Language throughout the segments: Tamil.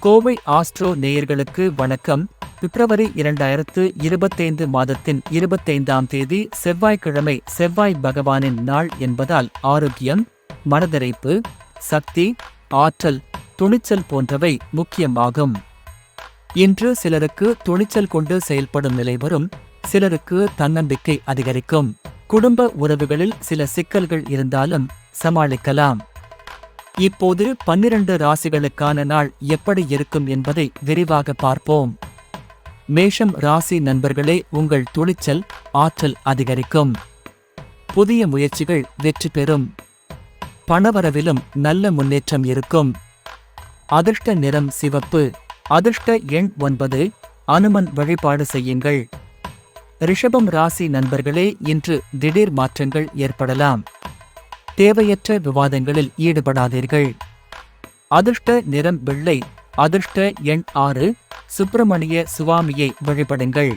கோவை ஆஸ்ட்ரோ நேயர்களுக்கு வணக்கம். பிப்ரவரி இரண்டாயிரத்து இருபத்தைந்து மாதத்தின் இருபத்தைந்தாம் தேதி செவ்வாய்க்கிழமை செவ்வாய் பகவானின் நாள் என்பதால் ஆரோக்கியம் மனதிறைப்பு சக்தி ஆற்றல் துணிச்சல் போன்றவை முக்கியமாகும். இன்று சிலருக்கு துணிச்சல் கொண்டு செயல்படும் நிலை வரும் சிலருக்கு தன்னம்பிக்கை அதிகரிக்கும். குடும்ப உறவுகளில் சில சிக்கல்கள் இருந்தாலும் சமாளிக்கலாம். இப்போது பன்னிரண்டு ராசிகளுக்கான நாள் எப்படி இருக்கும் என்பதை விரிவாக பார்ப்போம். மேஷம் ராசி நண்பர்களே உங்கள் துணிச்சல் ஆற்றல் அதிகரிக்கும். புதிய முயற்சிகள் வெற்றி பெறும். பணவரவிலும் நல்ல முன்னேற்றம் இருக்கும். அதிர்ஷ்ட நிறம் சிவப்பு அதிர்ஷ்ட எண் ஒன்பது அனுமன் வழிபாடு செய்யுங்கள். ரிஷபம் ராசி நண்பர்களே இன்று திடீர் மாற்றங்கள் ஏற்படலாம். தேவையற்ற விவாதங்களில் ஈடுபடாதீர்கள். அதிர்ஷ்ட நிறம் வெள்ளை அதிர்ஷ்ட எண் ஆறு சுப்பிரமணிய சுவாமியை வழிபடுங்கள்.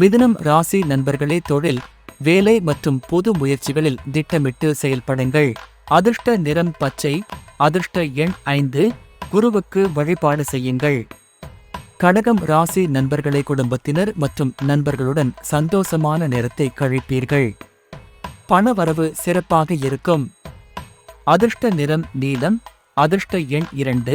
மிதுனம் ராசி நண்பர்களே தொழில் வேலை மற்றும் பொது முயற்சிகளில் திட்டமிட்டு செயல்படுங்கள். அதிர்ஷ்ட நிறம் பச்சை அதிர்ஷ்ட எண் ஐந்து குருவுக்கு வழிபாடு செய்யுங்கள். கடகம் ராசி நண்பர்களை குடும்பத்தினர் மற்றும் நண்பர்களுடன் சந்தோஷமான நேரத்தை கழிப்பீர்கள். பணவரவு சிறப்பாக இருக்கும். அதிர்ஷ்ட நிறம் நீலம் அதிர்ஷ்ட எண் இரண்டு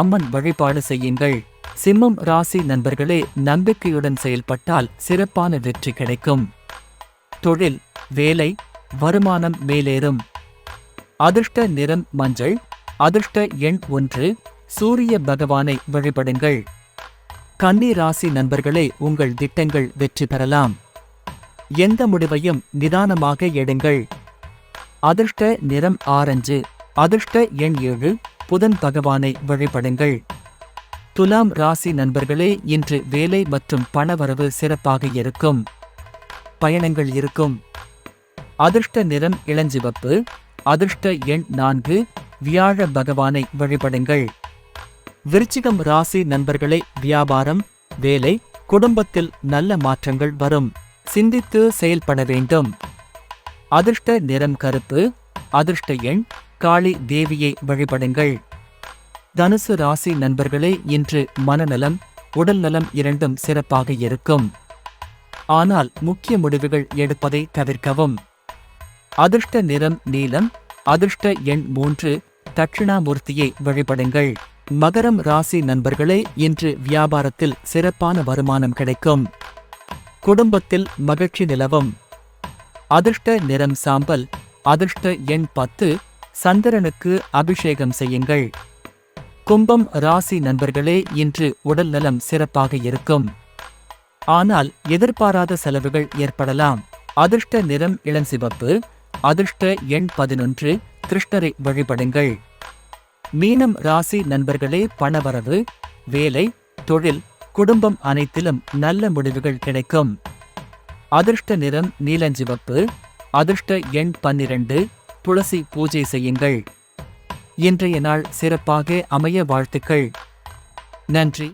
அம்மன் வழிபாடு செய்யுங்கள். சிம்மம் ராசி நண்பர்களே நம்பிக்கையுடன் செயல்பட்டால் சிறப்பான வெற்றி கிடைக்கும். தொழில் வேலை வருமானம் மேலேறும். அதிர்ஷ்ட நிறம் மஞ்சள் அதிர்ஷ்ட எண் ஒன்று சூரிய பகவானை வழிபடுங்கள். கன்னி ராசி நண்பர்களே உங்கள் திட்டங்கள் வெற்றி பெறலாம். எந்த முடிவையும் நிதானமாக எடுங்கள். அதிர்ஷ்ட நிறம் ஆரஞ்சு அதிர்ஷ்ட எண் ஏழு புதன் பகவானை வழிபடுங்கள். துலாம் ராசி நண்பர்களே இன்று வேலை மற்றும் பணவரவு சிறப்பாக இருக்கும். பயணங்கள் இருக்கும். அதிர்ஷ்ட நிறம் இளஞ்சிவப்பு அதிர்ஷ்ட எண் நான்கு வியாழ பகவானை வழிபடுங்கள். விருச்சிகம் ராசி நண்பர்களே வியாபாரம் வேலை குடும்பத்தில் நல்ல மாற்றங்கள் வரும். சிந்தித்து செயல்பட வேண்டும். அதிர்ஷ்ட நிறம் கருப்பு அதிர்ஷ்ட எண் காளி தேவியை வழிபடுங்கள். தனுசு ராசி நண்பர்களே இன்று மனநலம் உடல்நலம் இரண்டும் சிறப்பாக இருக்கும். ஆனால் முக்கிய முடிவுகள் எடுப்பதை தவிர்க்கவும். அதிர்ஷ்ட நிறம் நீலம் அதிர்ஷ்ட எண் மூன்று தட்சிணாமூர்த்தியை வழிபடுங்கள். மகரம் ராசி நண்பர்களே இன்று வியாபாரத்தில் சிறப்பான வருமானம் கிடைக்கும். குடும்பத்தில் மகிழ்ச்சி நிலவும். அதிர்ஷ்ட நிறம் சாம்பல் அதிர்ஷ்ட எண் பத்து சந்திரனுக்கு அபிஷேகம் செய்யுங்கள். கும்பம் ராசி நண்பர்களே இன்று உடல் நலம் சிறப்பாக இருக்கும். ஆனால் எதிர்பாராத செலவுகள் ஏற்படலாம். அதிர்ஷ்ட நிறம் இளஞ்சிவப்பு அதிர்ஷ்ட எண் பதினொன்று கிருஷ்ணரை வழிபடுங்கள். மீனம் ராசி நண்பர்களே பணவரவு வேலை தொழில் குடும்பம் அனைத்திலும் நல்ல முடிவுகள் கிடைக்கும். அதிர்ஷ்ட நிறம் நீலஞ்சிவப்பு அதிர்ஷ்ட எண் பன்னிரண்டு துளசி பூஜை செய்யுங்கள். இன்றைய நாள் சிறப்பாக அமைய வாழ்த்துக்கள். நன்றி.